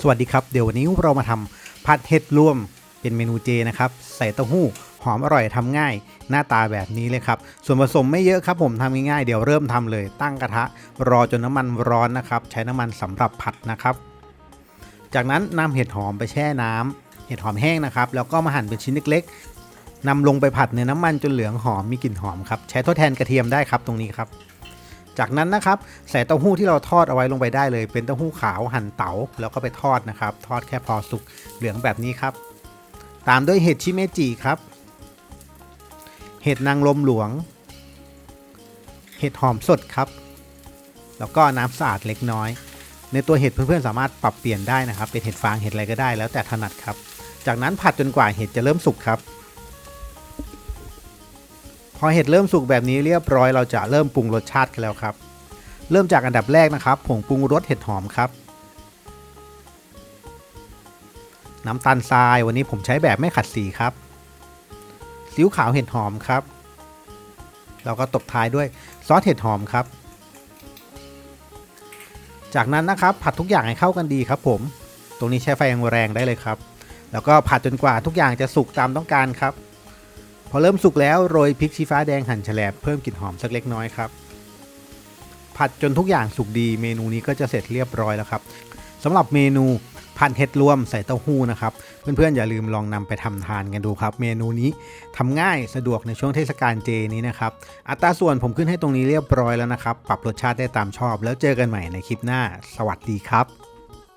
สวัสดีครับ เดี๋ยววันนี้เรามาทำผัดเห็ดรวมเป็นเมนูเจนะครับ ใส่เต้าหู้หอมอร่อยทำง่าย หน้าตาแบบนี้เลยครับ ส่วนผสมไม่เยอะครับผมทำง่ายๆเดี๋ยวเริ่มทำเลย ตั้งกระทะ รอจนน้ำมันร้อนนะครับ ใช้น้ำมันสำหรับผัดนะครับ จากนั้นนำเห็ดหอมไปแช่น้ำเห็ดหอมแห้งนะครับ แล้วก็มาหั่นเป็นชิ้นเล็กๆนำลงไปผัดในน้ำมันจนเหลืองหอมมีกลิ่นหอมครับใช้ทดแทนกระเทียมได้ครับตรงนี้ครับ จากนั้นนะครับใส่เต้าหู้ที่เราทอดเอาไว้ลงไปได้เลย เป็นเต้าหู้ขาวหั่นเต๋าแล้วก็ไปทอดนะครับ ทอดแค่พอสุกเหลืองแบบนี้ครับ ตามด้วยเห็ดชิเมจิครับ เห็ดนางลมหลวง เห็ดหอมสดครับ แล้วก็น้ำสะอาดเล็กน้อย ในตัวเห็ดเพื่อนๆสามารถปรับเปลี่ยนได้นะครับ เป็นเห็ดฟางเห็ดอะไรก็ได้แล้วแต่ถนัดครับ จากนั้นผัดจนกว่าเห็ดจะเริ่มสุกครับ อเห็ดเริ่มสุกแบบนี้เรียบร้อยเราจะเริ่มปรุงรสชาติกันแล้วครับ เริ่มจากอันดับแรกนะครับผงปรุงรสเห็ดหอมครับ น้ำตาลทรายวันนี้ผมใช้แบบไม่ขัดสีครับซีอิ๊วขาวเห็ดหอมครับ เราก็ตบท้ายด้วยซอสเห็ดหอมครับ จากนั้นนะครับผัดทุกอย่างให้เข้ากันดีครับ ผม ตรงนี้ใช้ไฟแรงๆได้เลยครับ แล้วก็ผัดจนกว่าทุกอย่างจะสุกตามต้องการครับ พอเริ่มสุกแล้วโรยพริกชี้ฟ้าแดงหั่นแฉลบเพิ่มกลิ่นหอมสักเล็กน้อยครับ ผัดจนทุกอย่างสุกดีเมนูนี้ก็จะเสร็จเรียบร้อยแล้วครับสำหรับเมนูผัดเห็ดรวมใส่เต้าหู้นะครับ เพื่อนๆอย่าลืมลองนำไปทำทานกันดูครับ เมนูนี้ทำง่ายสะดวกในช่วงเทศกาลเจนี้นะครับ อัตราส่วนผมขึ้นให้ตรงนี้เรียบร้อยแล้วนะครับ ปรับรสชาติได้ตามชอบ แล้วเจอกันใหม่ในคลิปหน้า สวัสดีครับ